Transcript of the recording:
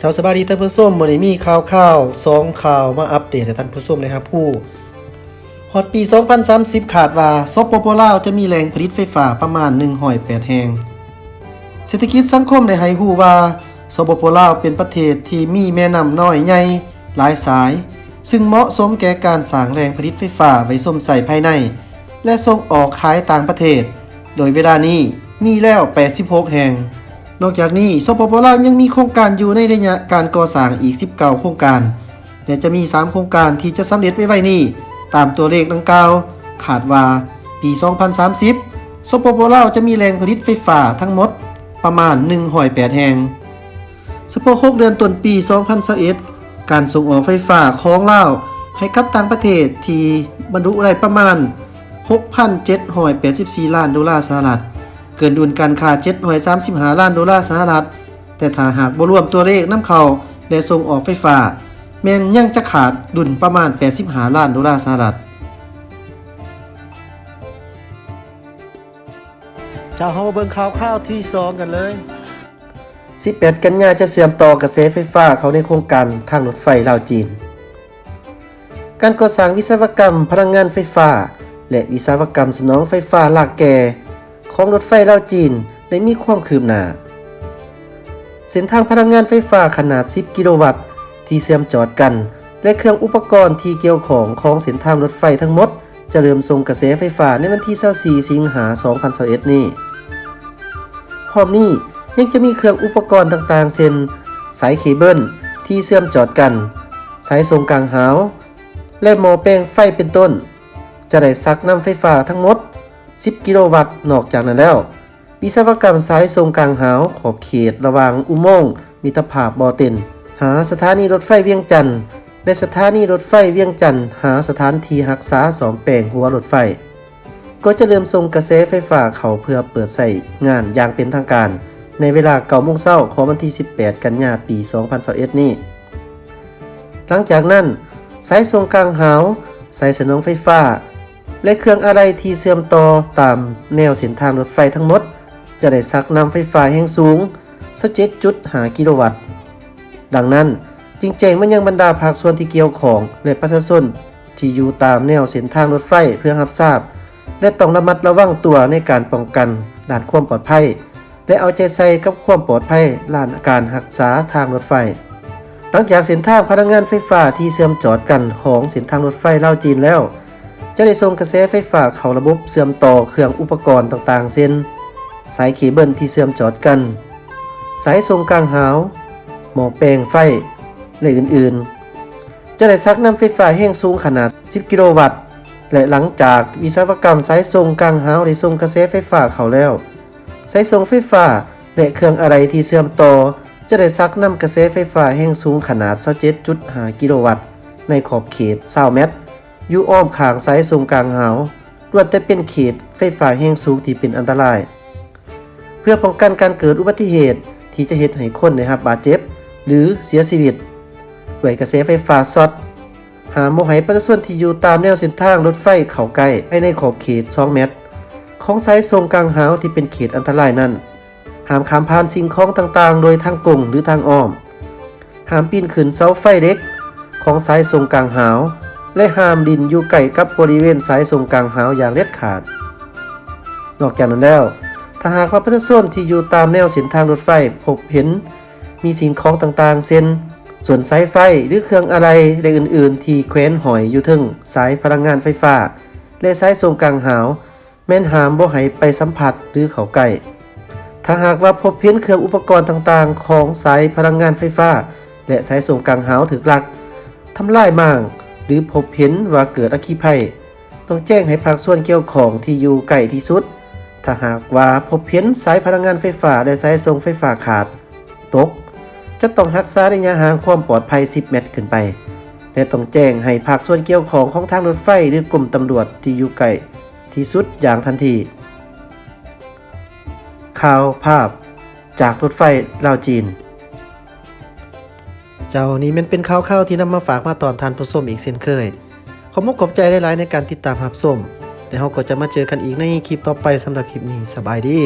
ชาวสบายดีท่านผู้ชมวันนี้มีข่าวข่าวสองข่าวมาอัปเดตให้ท่านผู้ชมนะครับผู้ฮอตปี 2030 ขาดว่าซบโปโปลาวจะมีแรงผลิตไฟฟ้าประมาณ108แห่งเศรษฐกิจสังคมได้ให้ฮู้ว่าสปปลาวเป็นประเทศที่มีแม่น้ำน้อยใหญ่หลายสาย ซึ่งเหมาะสมแก่การสร้างแรงผลิตไฟฟ้าไว้ส้มใส่ภายใน และส่งออกขายต่างประเทศ โดยเวลานี้มีแล้ว 86 แห่ง นอกจากนี้สปปลาวยังมีโครงการอยู่ในระยะการก่อสร้างอีก 19 โครงการ และจะมี 3 โครงการที่จะสำเร็จไว้ไว้นี้ ตามตัวเลขดังกล่าวขาดว่าปี 2030 สปปลาวจะมีแรงผลิตไฟฟ้าทั้งหมดประมาณ108แห่งสป6เดือนต้นปี 2021การส่งออกไฟฟ้าของลาวให้กับต่างประเทศที่บรรลุได้ประมาณ 6,784 ล้านดอลลาร์สหรัฐ เกินดุลการค้า735ล้านดอลลาร์สหรัฐ แต่ถ้าหากบ่รวมตัวเลขน้ำเข้าและส่งออกไฟฟ้า แม่นยังจะขาดดุลประมาณ 85 ล้านดอลลาร์สหรัฐ เจ้าเฮามาเบิ่งข่าวข้าวที่สองกันเลย 18 กันยาจะเสื่อมต่อกระแสไฟฟ้าเขาในโครงการทางรถไฟลาวจีน การก่อสร้างวิศวกรรมพลังงานไฟฟ้า และวิศวกรรมสนองไฟฟ้าหลากแก่ ของรถไฟลาวจีนได้มีความคืบหน้า เส้นทางพลังงานไฟฟ้าขนาด 10 กิโลวัตต์ ที่เชื่อมจอดกัน และเครื่องอุปกรณ์ที่เกี่ยวของของเส้นทางรถไฟทั้งหมด จะเริ่มส่งกระแสไฟฟ้าในวันที่ 24 สิงหาคม2021 นี้ พร้อมนี้ยังจะมีเครื่องอุปกรณ์ต่างๆ เช่นสายเคเบิลที่เชื่อมจอดกัน สายส่งกลางหาว และหม้อแปลงไฟเป็นต้น จะได้ซักน้ำไฟฟ้าทั้งหมด 10 กิโลวัตต์ นอกจากนั้นแล้ววิศวกรรมสายส่งกลางหาวขอบเขตระหว่างอุโมงค์มิตรภาพบอเต็น หาสถานีรถไฟเวียงจันทน์และสถานีรถไฟเวียงจันทน์หาสถานที่รักษาสองแปลงหัวรถไฟ ก็จะเริ่มส่งกระแสไฟฟ้าเขาเพื่อเปิดใส่งานอย่างเป็นทางการ ในเวลา9โมงเช้าของวันที่ 18 กันยายนปี 2021 นี้ หลังจากนั้น สายส่งกลางหาวสายสนองไฟฟ้า และเครื่องอะไรที่เชื่อมต่อตามแนวเส้นทางรถไฟทั้งหมด จะได้ซักนำไฟฟ้าแห่งสูง17.5กิโลวัตต์ ดังนั้นจึงแจ้งมันยังบรรดาภาคส่วนที่เกี่ยวของและประชาชนที่อยู่ตามแนวเส้นทางรถไฟเพื่อรับทราบ และต้องระมัดระวังตัวในการป้องกันด้านความปลอดภัย และเอาใจใส่กับความปลอดภัยด้านการรักษาทางรถไฟ หลังจากเส้นทางพลังงานไฟฟ้าที่เชื่อมจอดกันของเส้นทางรถไฟเล่าจีนแล้ว จะได้ส่งกระแสไฟฟ้าเข้าระบบเชื่อมต่อเครื่องอุปกรณ์ต่างๆ เช่น สายเคเบิลที่เชื่อมจอดกัน สายส่งกลางหาว หม้อแปลงไฟ และอื่นๆ จะได้ซักน้ำไฟฟ้าแห้งสูงขนาด 10 กิโลวัตต์ และหลังจากวิศวกรรมสายส่งกลางหาวได้ส่งกระแสไฟฟ้าเข้าแล้ว สายส่งไฟฟ้าและเครื่องอะไรที่เชื่อมต่อ จะได้ซักน้ำกระแสไฟฟ้าแห้งสูงขนาด 27.5 กิโลวัตต์ ในขอบเขต20เมตร อยู่อ้อมขางสายส่งกลางหาวล้วนแต่เป็นเขตไฟฟ้าแห้งสูงที่เป็นอันตราย เพื่อป้องกันการเกิดอุบัติเหตุที่จะเฮ็ดให้คนได้รับบาดเจ็บ หรือเสียชีวิตด้วยกระแสไฟฟ้าช็อตหามบ่ให้ประชาชนที่อยู่ตามแนวเส้นทางรถไฟเข้าใกล้ภายในขอบเขต 2 เมตร ของสายทรงกลางหาวที่เป็นเขตอันตรายนั้นหามขามผ่านสิ่งของต่างๆ โดยทางกงหรือทางอ้อมหามปีนขึ้นเสาไฟเล็ก ของสายทรงกลางหาว และห้ามดินอยู่ใกล้กับบริเวณสายทรงกลางหาวอย่างเด็ดขาด นอกจากนั้นแล้ว ถ้าหากว่าประชาชนที่อยู่ตามแนวเส้นทางรถไฟพบเห็น มีสิ่งของต่างๆเช่นส่วนสายไฟหรือเครื่องอะไรและอื่นๆ ที่แขวนหอยอยู่ทึงสายพลังงานไฟฟ้า และสายส่งกลางหาว แม่นหามบ่ให้ไปสัมผัสหรือเข้าใกล้ถ้าหากว่าพบเห็นเครื่องอุปกรณ์ต่างๆ ของสายพลังงานไฟฟ้า และสายส่งกลางหาวถึกลักทำลายมั่ง หรือพบเห็นว่าเกิดอัคคีภัย ต้องแจ้งให้ภาคส่วนเกี่ยวของที่อยู่ใกล้ที่สุด ถ้าหากว่าพบเห็นสายพลังงานไฟฟ้าและสายส่งไฟฟ้าขาด ตก จะต้องรักษาระยะห่างความปลอดภัย 10 เมตรขึ้นไปและต้องแจ้งให้ภาคส่วนเกี่ยวของของทางรถไฟหรือกลุ่มตำรวจที่อยู่ใกล้ที่สุดอย่างทันที ข่าวภาพจากรถไฟลาวจีน เจ้านี้มันเป็นข่าวข่าวที่นำมาฝากมาตอนทานผู้ส้มอีกเช่นเคย ขอมุกขอบใจหลายๆในการติดตามหับส้มแล้วเราก็จะมาเจอกันอีกในคลิปต่อไปสำหรับคลิปนี้สบายดี